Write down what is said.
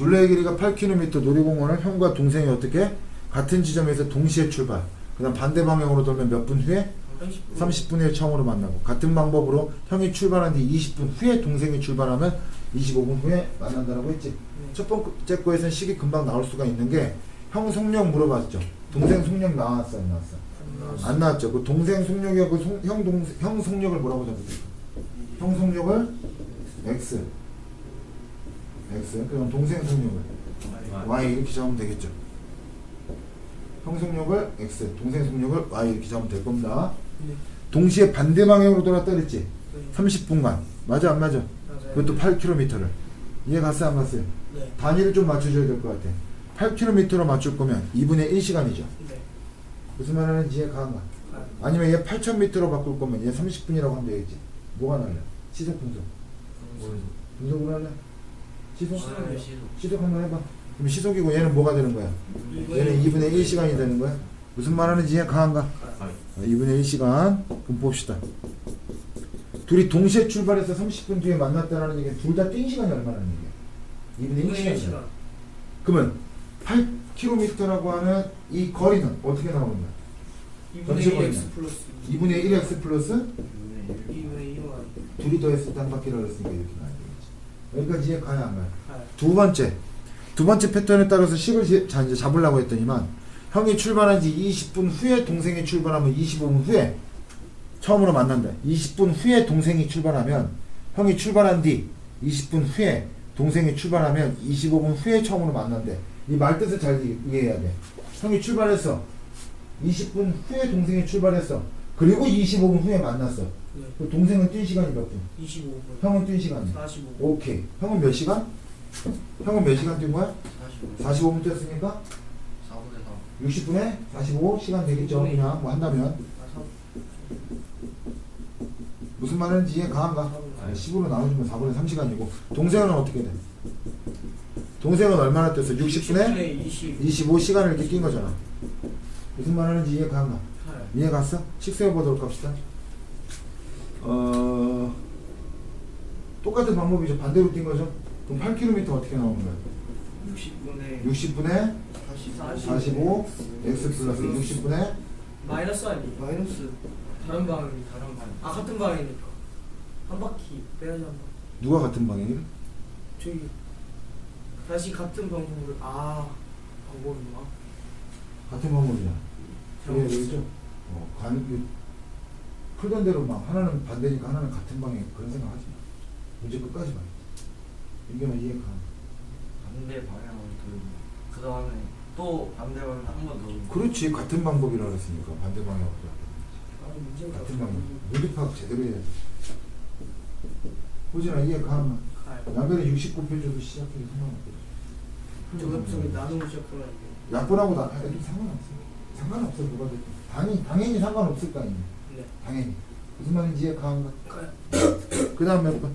둘레의 길이가 8km 놀이공원을 형과 동생이 어떻게 같은 지점에서 동시에 출발. 그다음 반대 방향으로 돌면 몇 분 후에 30분. 30분 후에 처음으로 만나고 같은 방법으로 형이 출발한 뒤 20분 후에 동생이 출발하면 25분 후에 만난다라고 했지. 네. 첫 번째 거에서는 식이 금방 나올 수가 있는 게 형 속력 물어봤죠. 동생 속력 나왔어 안 나왔어? 안 나왔어. 안 나왔죠. 그 동생 속력하고 송- 형 동생 형 속력을 뭐라고 적었을까? 형 속력을 x x 그럼 동생 속력을 y 이렇게 잡으면 되겠죠. 형 속력을 x 동생 속력을 y 이렇게 잡으면 될 겁니다. 네. 동시에 반대 방향으로 돌았다 그랬지? 네. 30분간 맞아 안 맞아? 맞아요. 그것도 8km를 이해 갔어요 안 갔어요? 네. 단위를 좀 맞춰줘야 될 것 같아. 8km로 맞출 거면 2분의 1시간이죠. 네. 무슨 말 하는지 이해 가는가? 아, 아니면 얘 8000m로 바꿀 거면 얘 30분이라고 하면 되겠지. 뭐가 날래? 시속 분속. 분속으로 할래? 시속? 시속이요. 시속 한번 해봐. 그럼 시속이고 얘는 뭐가 되는 거야? 얘는 2분의 1시간이 되는 거야? 무슨 말 하는지 이해 가는가? 아, 2분의 1시간. 그럼 봅시다. 둘이 동시에 출발해서 30분 뒤에 만났다는 얘기는 둘 다 뛴 시간이 얼마나 되는 얘기야? 2분의 1시간이야. 시간. 그러면 8km라고 하는 이 거리는 어떻게 나오는 거야? 2분의 전체 1 거리는? x 플러스 2분의 1x 플러스 2분의 2 y. 둘이 더했을 때 한 바퀴를 했으니까 이렇게 되겠지. 여기까지 이해 가야 안 가요? 아, 두 번째. 두 번째 패턴에 따라서 식을 지- 자, 이제 잡으려고 했더니만 형이 출발한 지 20분 후에 동생이 출발하면 25분 후에 처음으로 만난다. 20분 후에 동생이 출발하면 형이 출발한 뒤 20분 후에 동생이 출발하면 25분 후에 처음으로 만난대. 이 말 뜻을 잘 이- 이해해야 돼. 형이 출발했어. 20분 후에 동생이 출발했어. 그리고 25분 후에 만났어. 네. 그 동생은 뛴 시간이 몇 분? 25분. 형은 뛴 시간이? 45분. 오케이. 형은 몇 시간? 형은 몇 시간 뛴 거야? 45분 뛰었으니까 60분에 45 시간 되겠죠. 그냥 뭐 한다면 아, 사- 무슨 말인지 이해 가한가? 10으로 나눠주면 4분의 3시간이고 동생은 어떻게 돼? 동생은 얼마나 뛰었어? 60분에 20. 25시간을 이렇게 뛴 거잖아. 무슨 말하는지 이해 가한가? 팔. 이해 갔어? 식세어 보도록 합시다. 어 똑같은 방법이죠. 반대로 뛴 거죠. 그럼 8km 어떻게 나오는 거야? 60분에 60분에 40. 45 x 플러스 60분에 마이너스 아니 마이너스 다른 방향이 다른 방향 아 같은 방향이니까 한 바퀴 빼야지 한 바퀴 누가 같은 방향이래? 저기 다시 같은 방법으로 아 방법이구나 같은 방법이야. 그래야 되겠죠? 어, 관, 그, 풀던 대로 막 하나는 반대니까 하나는 같은 방향 그런 생각 하지 마. 문제 끝까지 봐. 이게만 이해가 가. 반대 방향으로 돌고 그 다음에 또 반대 방향 한번 돌고 그렇지. 같은 방법이라 그랬으니까 반대 방향으로. 문제가 같은 방향. 문제 파악 제대로 해야지. 호진아 이해 가. 양변에 60 곱해줘도 시작해도 저거 저기 상관없어. 나누고 시작하면 약분하고 나 해도 상관없어. 상관없어 누가 됐든. 당연히 당연히 상관없을 거 아니야. 네 당연히. 무슨 말인지 이해 가는가? 그 다음 몇 번?